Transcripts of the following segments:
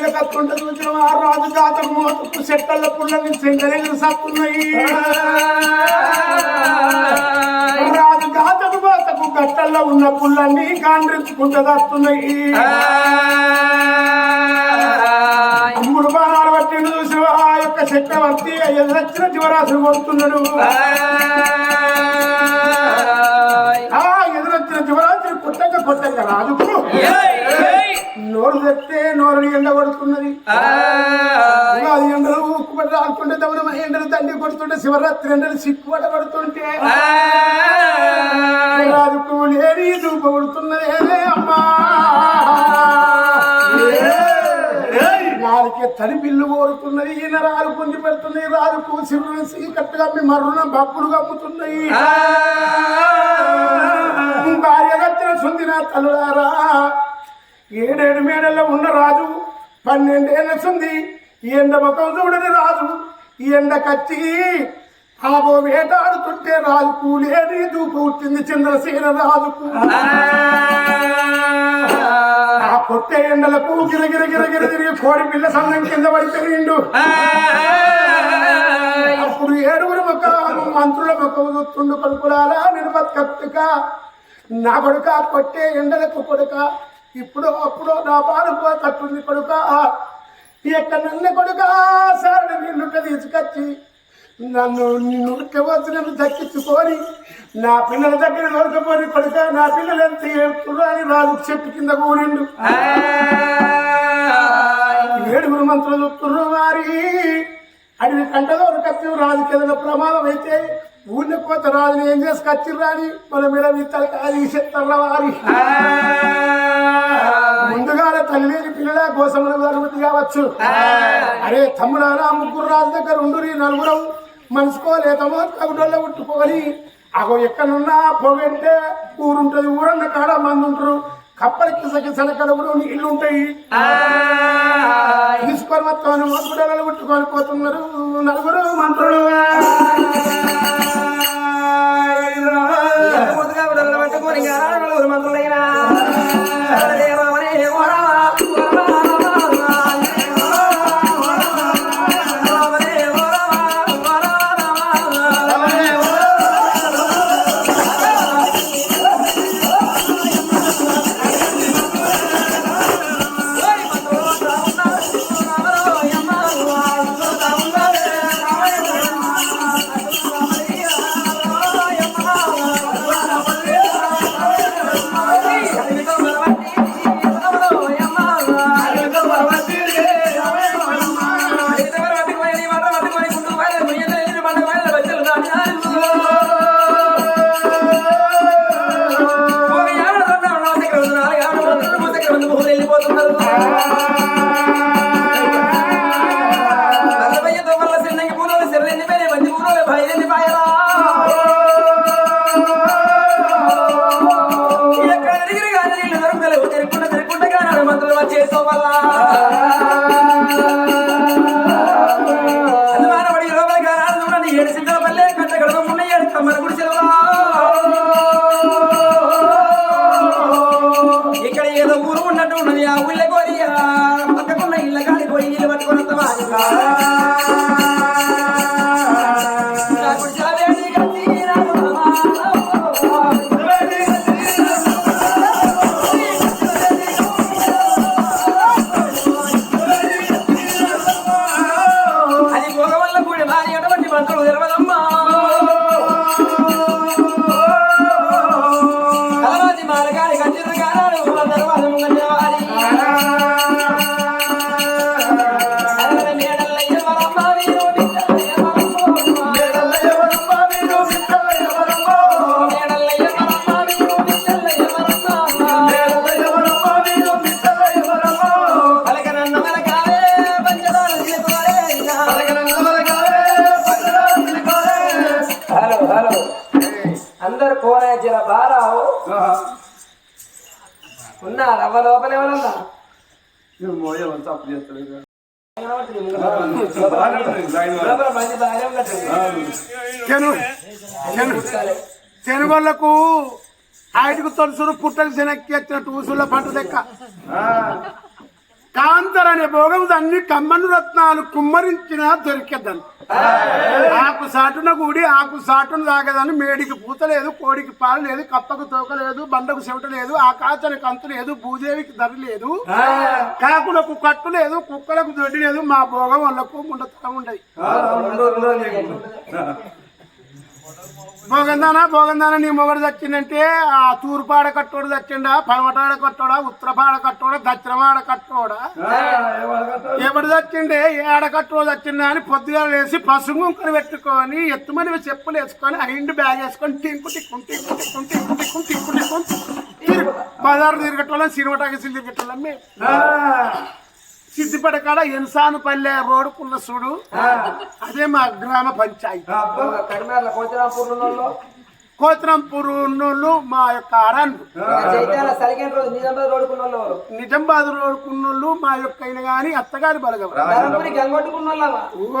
Raju జాతర మోతకు చెట్టల పుల్లని సెంగరేలు సత్తున్నాయి. రాజు జాతర మోతకు గట్టల్లో ఉన్న పుల్లన్నీ కాండ్రించుకుంటూ వస్తున్నాయి అమ్ముడు బాణాలు పట్టి ఆ యొక్క చక్రవర్తి ఎదురొచ్చిన జీవరాశులు కొడుతున్నాడు. తెస్తే నోరుని ఎండ కొడుతున్నది. ఎండలు ఉక్కుపడి రాకుంటే దమనం ఎండలు తండ్రి కొడుతుంటే శివరాత్రి ఎండలు సిక్కుపడ పడుతుంటే. రాజుకు లేని దూప కొడుతున్నదే. అమ్మా. నాలుగే తడి పిల్లు కోరుతున్నది. ఈయన రాలు పొంది పెడుతున్నాయి రాజుకు శివుని సీకట్టుగా మీ మర్రున బప్పులు కమ్ముతున్నాయి భార్య గచ్చిన సుందిన తల్లులారా ఏడేడు మేడల్లో ఉన్న రాజు పన్నెండేళ్ళ సుంది ఈ ఎండ ముఖం చూడని రాజు ఈ ఎండ కచ్చి ఆబో వేటాడుతుంటే రాజు కూలేని దూపు వచ్చింది చంద్రసేన రాజుకు. ఆ కొట్టే ఎండలకు గిరగిర గిరగిర తిరిగి కోడి పిల్ల సన్నం కింద పడి పెరిగిండు అప్పుడు ఏడుగురు ముఖం మంత్రుల ముఖం చూస్తుండు నిర్మత్ కప్పుక నా కొడుక కొట్టే ఎండలకు కొడుక ఇప్పుడు అప్పుడు నా బాధ తట్టుంది కొడుక. ఎక్కడ నన్ను కొడుక సార్ నిన్ను తీసుకొచ్చి నన్ను నిన్ను ఉడకవచ్చు నన్ను దక్కించుకొని నా పిల్లల దగ్గర దొరకపోని కొడుక నా పిల్లలు ఎంత ఏడుతున్నారు అని రాజు చెప్పు కింద కూరిండు ఏడుగురు మంత్రులు చూస్తున్నారు వారి. అడవి కంటలో కత్తి రాజుకి ఏదైనా ప్రమాదం అయితే ఊళ్ళో పోత రాజుని ఏం చేసి కచ్చిర్రా అని మన మీద విత్తలు కాదు చెప్తారా వారి? లేని పిల్లల కోసములు అనుమతి కావచ్చు. అరే తమ్ముడారా ముగ్గురు రాజు దగ్గర ఉండు నలుగురం. మనసుకోలేతమో కవిడల్లో ఉట్టుకోవాలి అగో ఎక్కడున్నా పొగంటే ఊరుంటది ఊరన్న కాడ మంది ఉంటారు కప్పలకి సగసన కడుపులో నీళ్ళు ఉంటాయి తీసుకొని మొత్తం ఉట్టుకొని పోతున్నారు నలుగురు మంత్రులు. ఏడు బారావు. ఉన్నా రవ్వ లోపల ఎవరన్నా లోపల మంచి బాగానే ఉన్నట్టుంది. తెను తెను తెనుగోళ్ళకు ఆయటకు తొలుసురు పుట్టకు శనక్కి వచ్చినట్టు ఊసుల పంట లెక్క కాంతర్ అనే భోగం దాన్ని కమ్మను రత్నాలు కుమ్మరించిన దొరికేద్దాను. ఆకు సాటున కూడి ఆకు సాటును తాగదని మేడికి పూత లేదు కోడికి పాలు లేదు కప్పకు తోక లేదు బండకు చెమట లేదు ఆకాశానికి అంతు లేదు భూదేవికి ధర లేదు కాకులకు కట్టు లేదు కుక్కలకు దొడ్డి లేదు మా భోగం వాళ్ళకు ముండతనం ఉండదు. భోగందానా భోగందానా నీ మొగడు చచ్చిందంటే ఆ తూర్పాడ కట్టోడు చచ్చిండా పడమటాడ కట్టోడా ఉత్తరపాడ కట్టోడా దక్షిణమాడ కట్టోడా ఎవడు చచ్చిండే ఏడ కట్టోడు చచ్చిందా అని పొద్దుగా పసుపు ముక్కలు పెట్టుకొని ఎత్తుమని చెప్పులు వేసుకొని ఐండి బ్యాగ్ వేసుకొని టింకు టిక్కు టిక్కు టిక్కు టిక్కు టిక్కు టిక్కు టిక్కు బజారు తిరగటోళ్ళం సినిమా టాకీసులు తిరగటోళ్ళం సిద్దిపేట కాడ ఎన్సాను పల్లె రోడ్డుకున్న చూడు. అదే మా గ్రామ పంచాయతీ. కోతిరాంపూర్ ఉన్నోళ్ళు మా యొక్క అరణ్లు నిజామాబాద్ ఎవరు? నిజామాబాద్ రోడ్డుకున్నోళ్ళు మా యొక్క అయిన గాని అత్తగారి బలగం. ఓ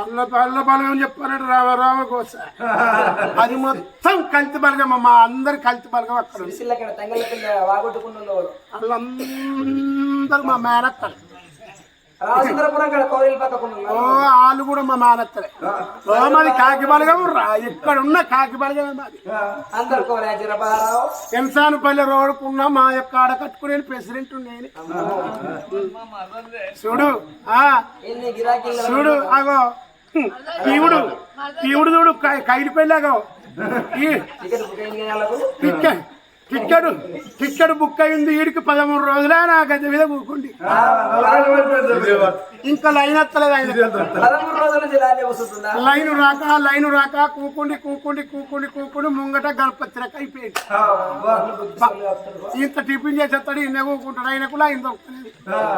అల్ల అల్ల బలగం చెప్పారంటే రామ రామ కోస అది మొత్తం కల్తీ బలగం మా అందరి కల్తీ బలగం అక్కడ? వాళ్ళందరూ మా మేనత్తలు. కాడ ఓ వాళ్ళు కూడా మా మేనత్తలే ఓ మాది కాకి బలగం ఇక్కడ ఉన్న కాకి బలగమే మాది. అందరు ఎన్సానుపల్లి రోడ్డుకున్న మా యొక్క ఆడ కట్టుకునే ప్రెసిడెంట్ నేను చూడు ఆ. చూడు అగో. పీవుడు పీవుడు చూడు కై- కైలు పెళ్ళాగో ఈ టికెట్ టిక్కెట్ టిక్కెట్ బుక్ అయింది వీడికి పదమూడు రోజులే నా గది మీద కూకుండి ఇంకా లైన్ ఎత్తలేదు ఆయన. లైన్ రాక లైన్ రాక కూకుండి కూకుండి కూకుండి కూకుండి ముంగట గణపతి రక అయిపోయింది ఇంత టిఫిన్ చేసేస్తాడు ఈయన కూకుంటాడు ఆయన కూడా ఆయన దొరుకుతలేదు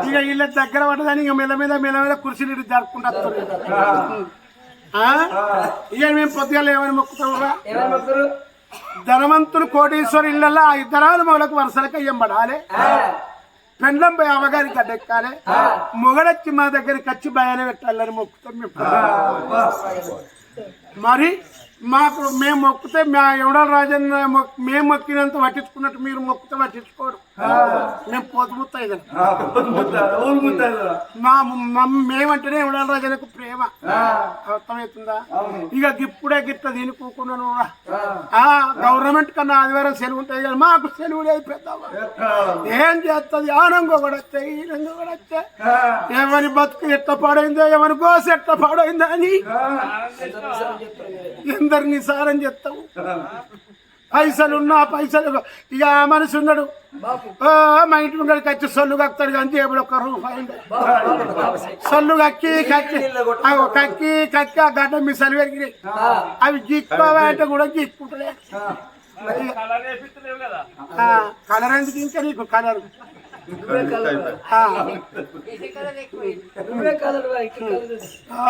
ఇక వీళ్ళ దగ్గర పడ్డదని ఇక మెల్ల మీద మెల్ల మీద కుర్చీలు జరుపుకుంటా ఇక మేము పొద్దుగా ఏమని మొక్కుతావురా ధనవంతులు కోటీశ్వరు ఇళ్ళల్లో ఆ ఇద్దరాలు మొగలకు వరుసలకు అయ్యంబడాలి. పెండ్లం పోయి అమ్మగారికి అడ్డెక్కాలి మొగడొచ్చి మా దగ్గరికి వచ్చి భయాన్ని పెట్టాలని మొక్కుతాం మేము. మరి మాకు మేము మొక్కితే మా ఎవడో రాజన్న మొక్- మేము మొక్కినంత పట్టించుకున్నట్టు మీరు మొక్కితే పట్టించుకోరు. మేము పోతుముత్తాయి మా మమ్- మేమంటేనే ఎవడో రాజన్నకు ప్రేమ. అర్థమవుతుందా? ఇక ఇప్పుడే గిట్ట దీని కూకున్నాను ఆ. గవర్నమెంట్ కన్నా ఆదివారం సెలవు ఉంటాయి కానీ మాకు సెలవు లేదు పెద్దవా ఏం చేస్తుంది? ఆనంగా కూడా వచ్చాయి ఈనంగా కూడా వచ్చాయి ఎవరి బతుకు ఎట్ట పాడైందో ఎవరి గోస ఎట్ట పాడైందో అని ఎందరిని సారం చెప్తావు పైసలు ఉన్నా పైసలు ఇక ఆ మనిషి ఉన్నాడు. మా ఇంటి ముందరికి వచ్చి సొల్లు కక్తాడు కానీ జేబులో ఒక రూపాయి ఉండదు. సొల్లు కక్కి కక్కి కక్కి కక్కి ఆ గడ్డ మిసలు పెరిగినాయి. అవి గిక్కోవాలంటే కూడా గిక్కుంటలే కలర్ ఎందుకు ఇంకా నీకు కలర్? అయ్యక్క నువ్వే కాదు ఆ,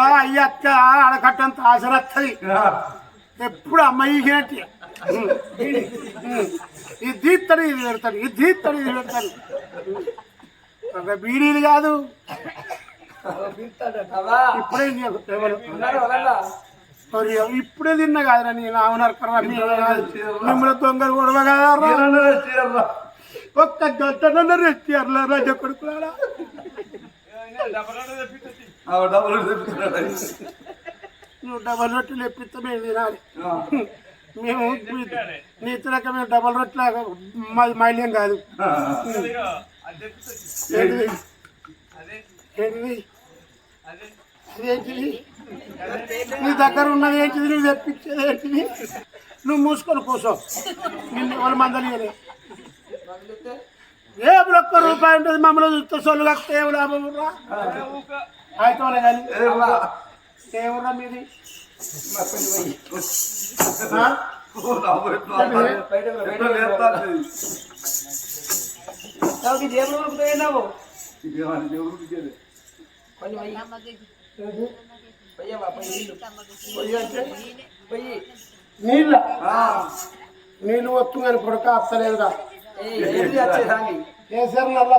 ఆడకట్టంత ఆశరత్తది ఎప్పుడు అమ్మాయి అమ్మాయినట్టు ఇది తీస్తాడు ఇది పెడతాడు ఇది తీస్తాడు ఇది పెడతాడు. బీడీలు కాదు. అవా ఇప్పుడే ఎవరు ఇప్పుడే తిన్నా కాదురా నేను అవునారు మిమ్మల్ని దొంగలు గొడవ కదరా ఒక్క గంట రెస్ట్ రజ కొడుకులారా. నువ్వు డబల్ రొట్టెలు ఎప్పిస్తే మేము తినాలి. మేము నీ తినక మేము డబల్ రొట్టెలు మాది మైల్యం కాదు. ఏంటిది? ఏంటిది? అదేంటిది? నీ దగ్గర ఉన్నది ఏంటిది? నువ్వు తెప్పించేది ఏంటిది? నువ్వు మూసుకొని కూర్చో. నిన్ను ఎవరి మందలి ఏ ఒక్క రూపాయి ఉంటుంది మమ్మల్ని చూస్తే సొల్లు కక్కితే ఏం లాభం అయితే కానీ ఏమన్నా మీది? జేబులో నీళ్ళ. నీళ్ళు? వస్తుంది అని కొడుక అత్తలేదురా. కేసీఆర్ నల్ల